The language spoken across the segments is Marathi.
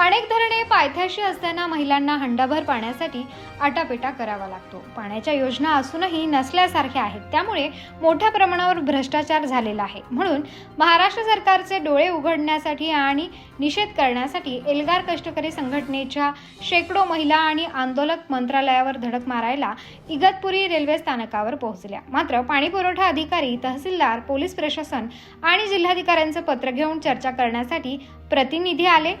अनेक धरणे पायथ्याशी असताना महिलांना हंडाभर पाण्यासाठी आटापिटा करावा लागतो. पाण्याच्या योजना असूनही नसल्यासारख्या आहेत. त्यामुळे मोठ्या प्रमाणावर भ्रष्टाचार झालेला आहे. म्हणून महाराष्ट्र सरकारचे डोळे उघडण्यासाठी आणि निषेध करण्यासाठी एल्गार कष्टकरी संघटनेच्या शेकडो महिला आणि आंदोलक मंत्रालयावर धडक मारायला इगतपुरी रेल्वे स्थानकावर पोहोचल्या. मात्र पाणीपुरवठा अधिकारी तहसीलदार पोलीस प्रशासन आणि जिल्हाधिकाऱ्यांचं पत्र घेऊन चर्चा करण्यासाठी प्रतिनिधी आले.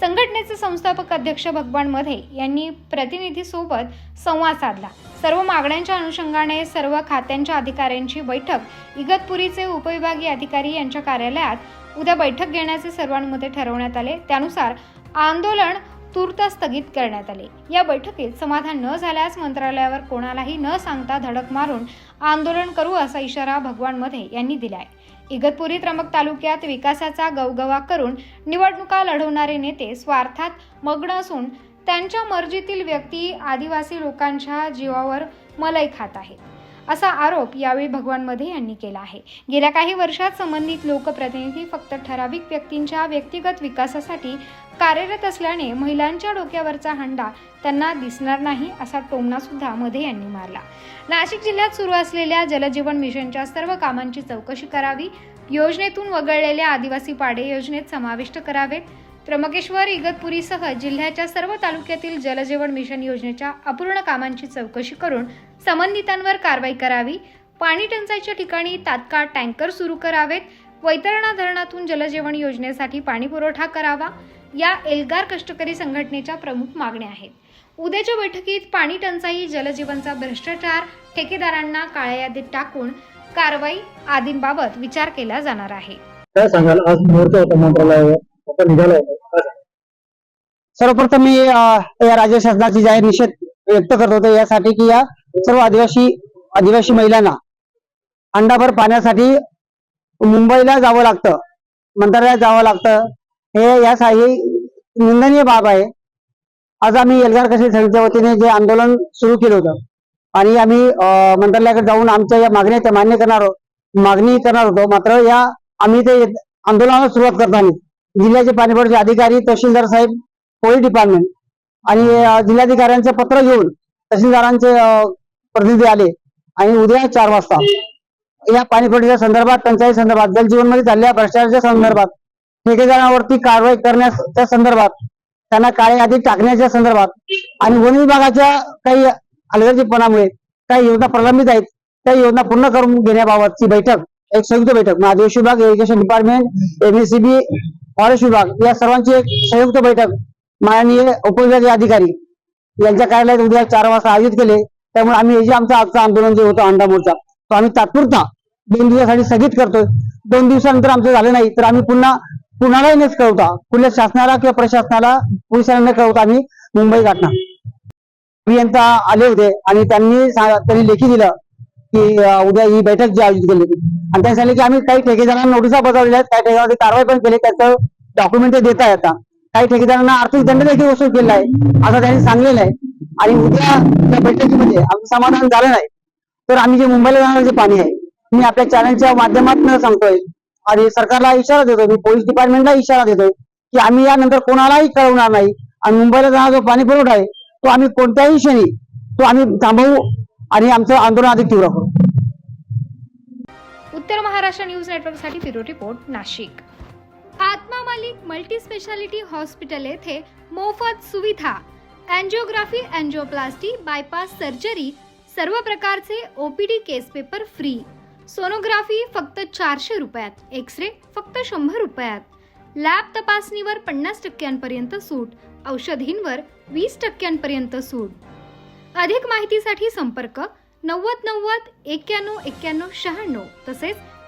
संघटनेचे संस्थापक अध्यक्ष भगवान मधे यांनी प्रतिनिधीसोबत संवाद साधला. सर्व मागण्यांच्या अनुषंगाने सर्व खात्यांच्या अधिकाऱ्यांची बैठक इगतपुरीचे उपविभागीय अधिकारी यांच्या कार्यालयात उद्या बैठक घेण्याचे सर्वांमध्ये ठरवण्यात आले. त्यानुसार आंदोलन तूर्त स्थगित करण्यात आले. या बैठकीत समाधान न झाल्यास मंत्रालयावर कोणालाही न सांगता धडक मारून आंदोलन करू असा इशारा भगवानमध्ये यांनी आहे इगतपुरी त्र्यंबक तालुक्यात विकासाचा गवगवा करून निवडणुका लढवणारे नेते स्वार्थात मग्न असून त्यांच्या मर्जीतील व्यक्ती आदिवासी लोकांच्या जीवावर मलई खात आहेत. असा आरोप यावेळी भगवानमध्ये यांनी केला आहे. गेल्या काही वर्षात संबंधित लोकप्रतिनिधी फक्त ठराविक व्यक्तींच्या व्यक्तिगत विकासासाठी कार्यरत असल्याने महिलांच्या डोक्यावरचा हंडा त्यांना दिसणार नाही असा टोमना सुद्धा मध्ये यांनी मारला. नाशिक जिल्ह्यात सुरू असलेल्या जलजीवन मिशनच्या सर्व कामांची चौकशी करावी योजनेतून वगळलेल्या आदिवासी पाडे योजनेत समाविष्ट करावेत त्र्यंबकेश्वर इगतपुरीसह जिल्ह्याच्या सर्व तालुक्यातील जलजीवन मिशन योजनेच्या अपूर्ण कामांची चौकशी करून संबंधितांवर कारवाई करावी. पाणी टंचाईच्या ठिकाणी तात्काळ टँकर सुरू करावेत. वैतरणा धरणातून जलजीवन योजनेसाठी पाणी पुरवठा करावा. या एल्गार कष्टकरी संघटनेच्या प्रमुख मागण्या आहेत. उद्याच्या बैठकीत पाणी टंचाई जलजीवनचा भ्रष्टाचार ठेकेदारांना काळ्या यादीत टाकून कारवाई आदींबाबत विचार केला जाणार आहे. काय सांगाल? आज मुहूर्त होता मंत्रालयावर. सर्वप्रथम मी या राज्य शासनाची जाहीर निषेध व्यक्त करत होतो. यासाठी की या सर्व आदिवासी आदिवासी महिलांना अंडाभर पाण्यासाठी मुंबईला जावं लागतं मंत्रालयात जावं लागतं. हे यासाठी निंदनीय बाब आहे. आज आम्ही एल्गार कशी संघटनेच्या वतीने जे आंदोलन सुरू केलं होतं आणि आम्ही मंत्रालयाकडे जाऊन आमच्या या मागण्या त्या मान्य करणार आहोत मागणी करणार होतो. मात्र या आम्ही ते आंदोलनाला सुरुवात करताना जिल्ह्याचे पाणीपुरवठ्याचे अधिकारी तहसीलदार साहेब पोलीस डिपार्टमेंट आणि जिल्हाधिकाऱ्यांचे जिल्हाधिकाऱ्यांचं पत्र घेऊन तहसीलदारांचे प्रतिनिधी आले आणि उद्या चार वाजता या पाणीपुरवठ्याच्या संदर्भात टंचाई संदर्भात जलजीवनमध्ये चाललेल्या भ्रष्टाचाराच्या संदर्भात ठेकेदारांवरती कारवाई करण्याच्या संदर्भात त्यांना काळे यादीत टाकण्याच्या संदर्भात आणि वन विभागाच्या काही हलगर्जीपणामुळे काही योजना प्रलंबित आहेत. त्या योजना पूर्ण करून घेण्याबाबतची बैठक एक संयुक्त बैठक महादेश विभाग इरिगेशन डिपार्टमेंट एमएससीबी फॉरेस्ट विभाग या सर्वांची एक संयुक्त बैठक माननीय उपविभागीय अधिकारी यांच्या कार्यालयात उद्या चार वाजता आयोजित केले. त्यामुळे आम्ही हे जे आमचं आजचं आंदोलन जे होतं अंडा मोर्चा तो आम्ही तात्पुरता दोन दिवसासाठी स्थगित करतोय. दोन दिवसानंतर आमचं झालं नाही तर आम्ही पुन्हा कुणालाही न कळवता. कुठल्या शासनाला किंवा प्रशासनाला पोलिसांना न कळवता आम्ही मुंबई गाठणार. अभियंता आले होते आणि त्यांनी त्यांनी लेखी दिलं. की उद्या ही बैठक जी आयोजित केली होती. आणि त्यांनी सांगितलं की आम्ही काही ठेकेदारांना नोटिसा बजावलेल्या आहेत. काही ठेकेदारांची कारवाई पण केली त्याचं डॉक्युमेंट देत आहे आता. काही ठेकेदारांना आर्थिक दंड देखील वसूल केला आहे असं त्यांनी सांगलेलं आहे. आणि उद्या त्या बैठकीमध्ये आमचं समाधान झालं नाही. तर आम्ही जे मुंबईला जाणार जे पाणी आहे मी आपल्या चॅनलच्या माध्यमातून सांगतोय. आणि सरकारला इशारा देतोय मी पोलीस डिपार्टमेंटला इशारा देतोय की आम्ही यानंतर कोणालाही कळवणार नाही. आणि मुंबईला जाणारा जो पाणी पुरवठा आहे तो आम्ही कोणत्याही क्षणी तो आम्ही थांबवू आणि आमचं आंदोलन अधिक तीव्र करू. महाराष्ट्र न्यूज नेटवर्कसाठी bureau report Nashik. Atma Malik multi speciality hospital येथे मोफत सुविधा अँजिओग्राफी अँजिओप्लास्टी बायपास सर्जरी सर्व प्रकारचे OPD case paper free. Sonography फक्त चारशे रुपयात एक्स रे फक्त शंभर रुपयात. लॅब तपासणीवर पन्नास टक्क्यांपर्यंत सूट औषधींवर वीस टक्क्यांपर्यंत सूट. अधिक माहितीसाठी संपर्क नव्वद नव्वद एक्क्याण्णव एक्क्याण्णव शहाण्णव तसेच